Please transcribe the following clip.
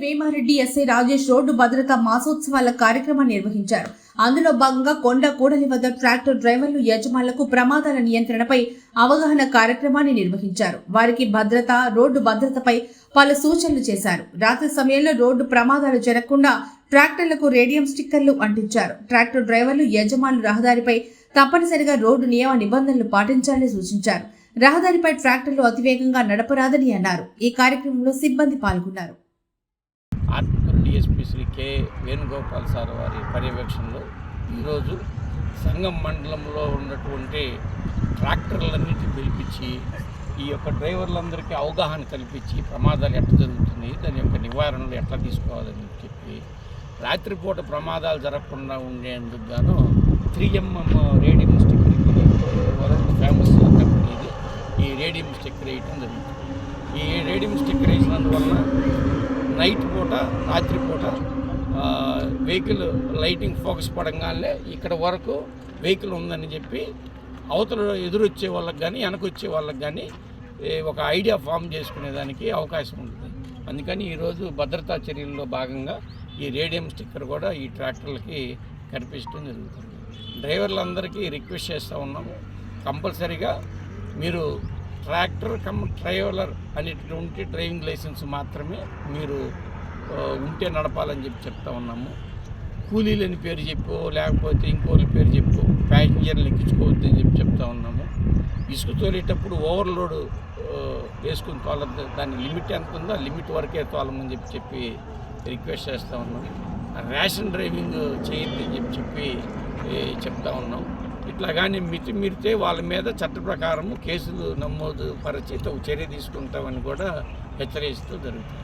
Bhima Reddy SI Rajesh road భద్రత మాసోత్సవాల కార్యక్రమాన్ని నిర్వహించారు. అందులో భాగంగా కొండ కూడలి వద్ద ట్రాక్టర్ డ్రైవర్లు యజమానులకు ప్రమాదాల నియంత్రణపై అవగాహన కార్యక్రమాన్ని నిర్వహించారు. వారికి భద్రత రోడ్డు భద్రతపై పలు సూచనలు చేశారు. రాత్రి సమయంలో రోడ్డు ప్రమాదాలు జరగకుండా ట్రాక్టర్లకు రేడియం స్టిక్కర్లు అంటించారు. ట్రాక్టర్ డ్రైవర్లు యజమానులు రహదారిపై తప్పనిసరిగా రోడ్డు నియమ నిబంధనలు పాటించాలని సూచించారు. రహదారిపై ట్రాక్టర్లు అతివేగంగా నడపరాదని అన్నారు. ఈ కార్యక్రమంలో సిబ్బంది పాల్గొన్నారు. DSP Shri K Venugopal sir వారి పర్యవేక్షణలో ఈరోజు సంగం మండలంలో ఉన్నటువంటి ట్రాక్టర్లన్నింటినీ పిలిపించి ఈ యొక్క డ్రైవర్లందరికీ అవగాహన కల్పించి ప్రమాదాలు ఎట్లా జరుగుతున్నాయి దాని యొక్క నివారణలు ఎట్లా తీసుకోవాలని చెప్పి రాత్రిపూట ప్రమాదాలు జరగకుండా ఉండేందుకు గాను three mm radium sticker world famous company ఇది. ఈ రేడియం స్టిక్ వేయటం జరుగుతుంది. ఈ రేడియం స్టిక్కర్ వేసినందువల్ల నైట్ పూట రాత్రి పూట వెహికల్ లైటింగ్ ఫోకస్ పడంగానే ఇక్కడ వరకు వెహికల్ ఉందని చెప్పి అవతల ఎదురొచ్చే వాళ్ళకి కానీ వెనకొచ్చే వాళ్ళకి కానీ ఒక ఐడియా ఫామ్ చేసుకునేదానికి అవకాశం ఉంటుంది. అందుకని ఈరోజు భద్రతా చర్యల్లో భాగంగా ఈ రేడియం స్టిక్కర్ కూడా ఈ ట్రాక్టర్లకి కనిపించడం జరుగుతుంది. డ్రైవర్లందరికీ రిక్వెస్ట్ చేస్తూ ఉన్నాము. కంపల్సరీగా మీరు ట్రాక్టర్ కమ్ ట్రైవలర్ అనేటువంటి డ్రైవింగ్ లైసెన్స్ మాత్రమే మీరు ఉంటే నడపాలని చెప్పి చెప్తా ఉన్నాము. కూలీలని పేరు చెప్పు లేకపోతే ఇంకోళ్ళ పేరు చెప్పు ప్యాసింజర్లు ఎక్కించుకోవద్దని చెప్పి చెప్తా ఉన్నాము. ఇసుక తోలేటప్పుడు ఓవర్లోడ్ వేసుకుని తోలద్దు దాని లిమిట్ ఎంత ఉందో ఆ లిమిట్ వరకే తోలమని చెప్పి చెప్పి రిక్వెస్ట్ చేస్తూ ఉన్నాం. ర్యాషన్ డ్రైవింగ్ చేయొద్దని చెప్పి చెప్పి చెప్తా ఉన్నాం. ఇట్లా కానీ మితి మీరితే వాళ్ళ మీద చట్ట ప్రకారము కేసులు నమోదు పరిచి చర్య తీసుకుంటామని కూడా హెచ్చరిస్తూ జరుగుతుంది.